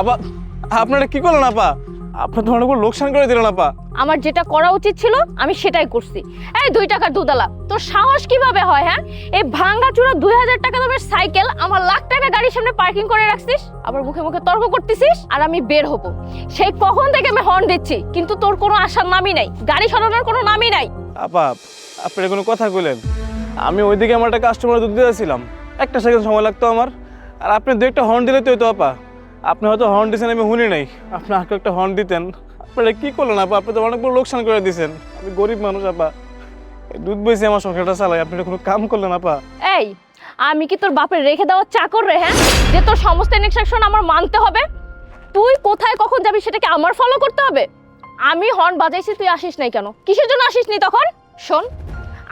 আপা আপনারা কি করলেন আপা? আপনার তো অনেক লোকসান করে দিলেন আপা। আমার যেটা করা উচিত ছিল আমি সেটাই করছি। এই দুই টাকার দুধালা তোর সাহস কীভাবে হয় হ্যাঁ? এই ভাঙ্গা চূড়া দুই হাজার টাকা দামের সাইকেল আমার লাখ টাকা গাড়ির সামনে পার্কিং করে রাখছিস? আবার মুখে মুখে তর্ক করতেছিস? আর আমি বের হব। সেই কখন থেকে আমি হর্ন দিচ্ছি কিন্তু তোর কোনো আশার নামই নাই। গাড়ি সরানোর কোনো নামই নাই। আপা আপনি কোনো কথা কইলেন। আমি ওইদিকে আমার একটা কাস্টমার দুধ দিয়েছিলাম। একটা সেকেন্ড সময় লাগতো আমার। আর আপনি দু একটা হর্ন দিলে তো হইতো আপা। আপনি হয়তো হর্ন দিয়েছেন আমি শুনি নাই। আপনি আগে একটা হর্ন দিতেন। আপনারা কি করলেন আপা? আপনি তো অনেক বড় লোকসান করে দিয়েছেন আমি গরিব মানুষ আপা। দুধ বইছে আমার সংসারটা চালাই আপনি কোনো কাম করলেন আপা? এই আমি কি তোর বাপের রেখে দেওয়া চাকর রে হ্যাঁ? যে তোর সমস্ত ইনস্ট্রাকশন আমার মানতে হবে তুই কোথায় কখন যাবি সেটাকে আমার ফলো করতে হবে? আমি হর্ন বাজাইছি তুই আসিস নাই কেন? কিসের জন্য আসিস নি তখন? শোন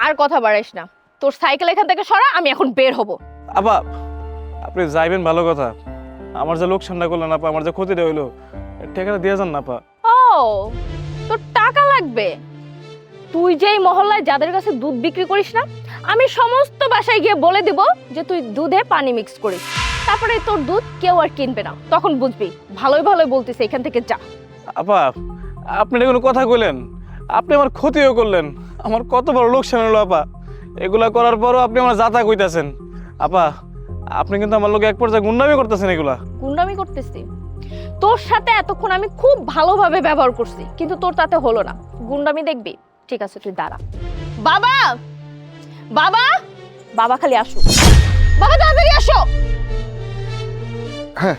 আর কথা বাড়াইস না। তোর সাইকেল এখান থেকে সরা আমি এখন বের হব। আপা আপনি যাইবেন ভালো কথা। আমার যে লোকসানটা করলেন আপা আমার যে ক্ষতিটা হইল টাকাটা দিয়ে যান না আপা। ও তোর টাকা লাগবে? তুই যেই মহল্লায় যাদের কাছে দুধ বিক্রি করিস না আমি সমস্ত বাসায় গিয়ে বলে দিব যে তুই দুধে পানি মিক্স করিস। তারপরে তোর দুধ কেউ আর কিনবে না। তখন বুঝবি ভালোই ভালোই বলতেছে এখান থেকে যা। আপা আপনি কোনো কথা কইলেন? আপনি আমার ক্ষতিও করলেন। আমার কত বড় লোকসান হলো আপা। এগুলা করার পরও আপনি আমার যাতা কইতাছেন। আপা আপনি কিন্তু আমার লোকে এক পর্যায়ে গুন্ডামি করতেছেন এগুলা। গুন্ডামি করতেছি। তোর সাথে এতক্ষণ আমি খুব ভালোভাবে ব্যবহার করছি কিন্তু তোর তাতে হলো না। গুন্ডামি দেখবি। ঠিক আছে তুই দাঁড়া। বাবা! বাবা! বাবা খালি আসো। বাবা তাড়াতাড়ি আসো! হ্যাঁ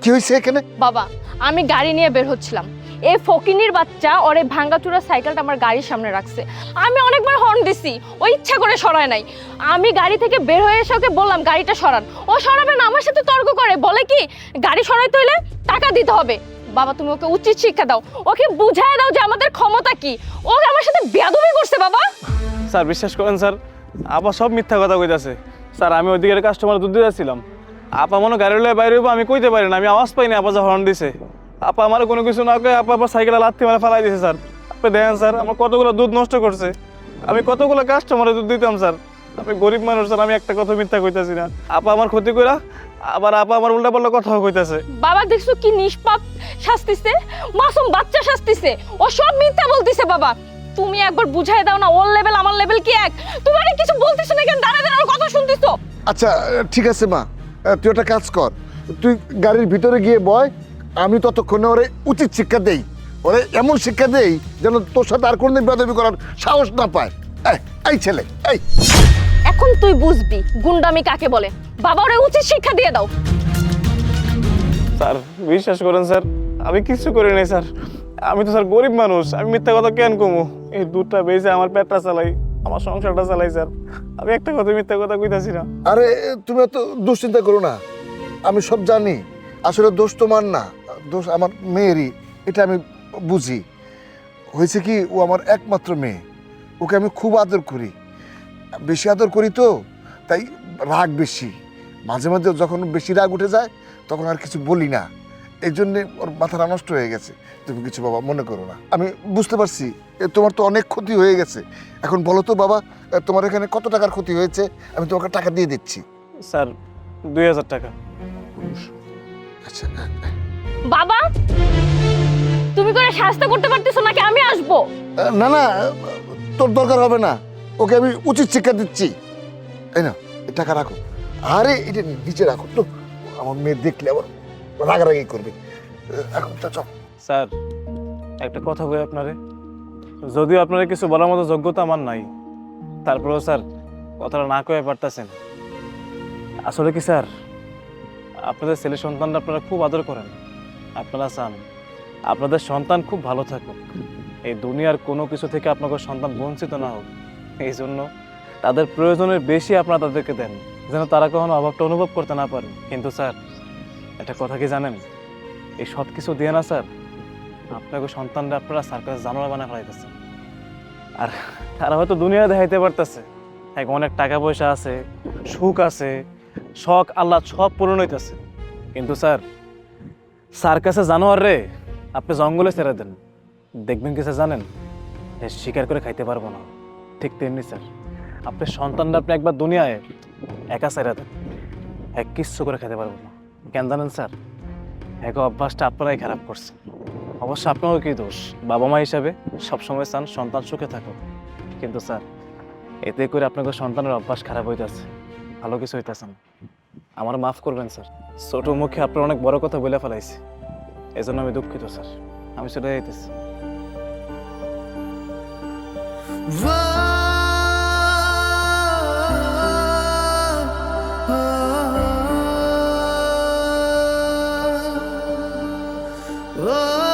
কি হয়েছে এখানে? বাবা আমি গাড়ি নিয়ে বের হচ্ছিলাম। এই ফকিনির বাচ্চা, ওরে ভাঙ্গাচুরা সাইকেলটা আমার গাড়ির সামনে রাখছে। আমি অনেকবার হর্ন দিছি, ও ইচ্ছা করে সরায় নাই। আমি গাড়ি থেকে বের হয়ে এসে ওকে বললাম, গাড়িটা সরান। ও সরাবে না, আমার সাথে তর্ক করে। বলে কি, গাড়ি সরাইতে হইলে টাকা দিতে হবে। বাবা, তুমি ওকে উচিত শিক্ষা দাও। ওকে বুঝায় দাও যে আমাদের ক্ষমতা কি। ও আমার সাথে বেয়াদবি করছে, বাবা? স্যার, বিশ্বাস করেন, স্যার, আপা সব মিথ্যা কথা কইতাছে। স্যার, আমি ওইদিকে কাস্টমার দুধ দিয়েছিলাম আপা মনে গাড়ি লয়ে বাইরে হইবো, আমি কইতে পারি না। আমি আওয়াজ পাইনি আপা যা হর্ন দিছে। আপা আমার কোনো কিছু না কয়ে আপা আবার সাইকেলে লাত্তি মারা ফেলাই দিছে স্যার। আপনি দেখেন স্যার আমার কতগুলো দুধ নষ্ট করছে। আমি কতগুলো কাস্টমারে দুধ দিতাম স্যার। আমি গরিব মানুষ স্যার আমি একটা কথা মিথ্যা কইতাছি না। আপা আমার ক্ষতি কইরা আবার আপা আমার উল্টা পাল্টা কথাও কইতাছে। বাবা দেখছ কি নিষ্পাপ শাস্তিছে? মাসুম বাচ্চা শাস্তিছে। ও সব মিথ্যা বলতিছে বাবা। তুমি একবার বুঝাই দাও না ওর লেভেল আমার লেভেল কি এক? তুমি আরে কিছু বলতিছো না কেন? দাঁড়া দাঁড়া কথা শুনতিছো? আচ্ছা ঠিক আছে মা। তুই একটা কাজ কর। তুই গাড়ির ভিতরে গিয়ে বয় আমি ততক্ষণে ওরে উচিত শিক্ষা দেই। ওরে এমন শিক্ষা দেই যেন তোর সাথে আর কোনোদিন বেদবি করার সাহস না পায়। এই, ছেলে এই। এখন তুই বুঝবি গুন্ডামি কাকে বলে। বাবা ওরে উচিত শিক্ষা দিয়ে দাও। স্যার বিশ্বাস করেন স্যার আমি কিছু করি নাই স্যার। আমি তো স্যার গরিব মানুষ আমি মিথ্যা কথা কেন কমু? এই দুধটা বেঁচে আমার পেটটা চালাই আমার সংসারটা চালাই স্যার। আমি একটা কথা মিথ্যা কথা কইতাছি না। আরে তুমি এত দুশ্চিন্তা করো না। আমি সব জানি। আসলে দোষ তোমার না। দোষ আমার মেয়েরই এটা আমি বুঝি। হয়েছে কি ও আমার একমাত্র মেয়ে। ওকে আমি খুব আদর করি। বেশি আদর করি তো তাই রাগ বেশি। মাঝে মাঝে যখন বেশি রাগ উঠে যায় তখন আর কিছু বলি না। এই জন্যে ওর মাথাটা নষ্ট হয়ে গেছে। তুমি কিছু বাবা মনে করো না। আমি বুঝতে পারছি এ তোমার তো অনেক ক্ষতি হয়ে গেছে। এখন বলো তো বাবা তোমার এখানে কত টাকার ক্ষতি হয়েছে? আমি তোমাকে টাকা দিয়ে দিচ্ছি। স্যার দুই হাজার টাকা। আচ্ছা বাবা তুমি করে শাস্তি করতে পারতেছো নাকি? আমি আসব। না না তোর দরকার হবে না। ওকে আমি উচিত শিক্ষা দিচ্ছি। এই না টাকা রাখো। আরে এটা নিচে রাখো। তো আমার মেয়ে দেখলে আবার রাগারাগি করবে। এখন তো চল। স্যার একটা কথা বলি আপনারে। যদিও আপনারা কিছু বলার মতো যোগ্যতা আমার নাই তারপরেও স্যার কথাটা না কয়ে পারতেছেন। আসলে কি স্যার আপনাদের ছেলে সন্তানরা আপনারা খুব আদর করেন। আপনারা চান, আপনাদের সন্তান খুব ভালো থাকুক। এই দুনিয়ার কোনো কিছু থেকে আপনাদের সন্তান বঞ্চিত না হোক। এই জন্য তাদের প্রয়োজনের বেশি আপনারা তাদেরকে দেন, যেন তারা কখনো অভাবটা অনুভব করতে না পারে। কিন্তু স্যার, একটা কথা কি জানেন? এই সব কিছু দিয়ে না স্যার, আপনাকে সন্তানরা আপনারা সার্কাস জানোয়ার বানা ফেলাইতেছে। আর তারা হয়তো দুনিয়া দেখাইতে পারতেছে। এক অনেক টাকা পয়সা আছে, সুখ আছে, শখ আল্লাহ সব পূরণ হইতেছে। কিন্তু স্যার সার্কাসে জানোয়ার রে আপনি জঙ্গলে ছেড়ে দেন। দেখবেন কি স্যার জানেন? এ শিকার করে খাইতে পারব না। ঠিক তেমনি স্যার। আপনি সন্তানরা আপনি একবার দুনিয়ায় একা ছেড়ে দেন। এক কিচ্ছু করে খেতে পারব না। কেন জানেন স্যার? এক অভ্যাসটা আপনারাই খারাপ করছে অবশ্য আপনারও কি দোষ? বাবা মা হিসাবে সবসময় চান সন্তান সুখে থাকুক। কিন্তু স্যার, এতে করে আপনাকে সন্তানের অভ্যাস খারাপ হইতেছে। ভালো কিছু হইতেছে না। আমার মাফ করবেন, স্যার। ছোট মুখে আপনার অনেক বড় কথা বলে ফেলাইছি। এজন্য আমি দুঃখিত, স্যার। আমি সেটা যাইতেছি Oh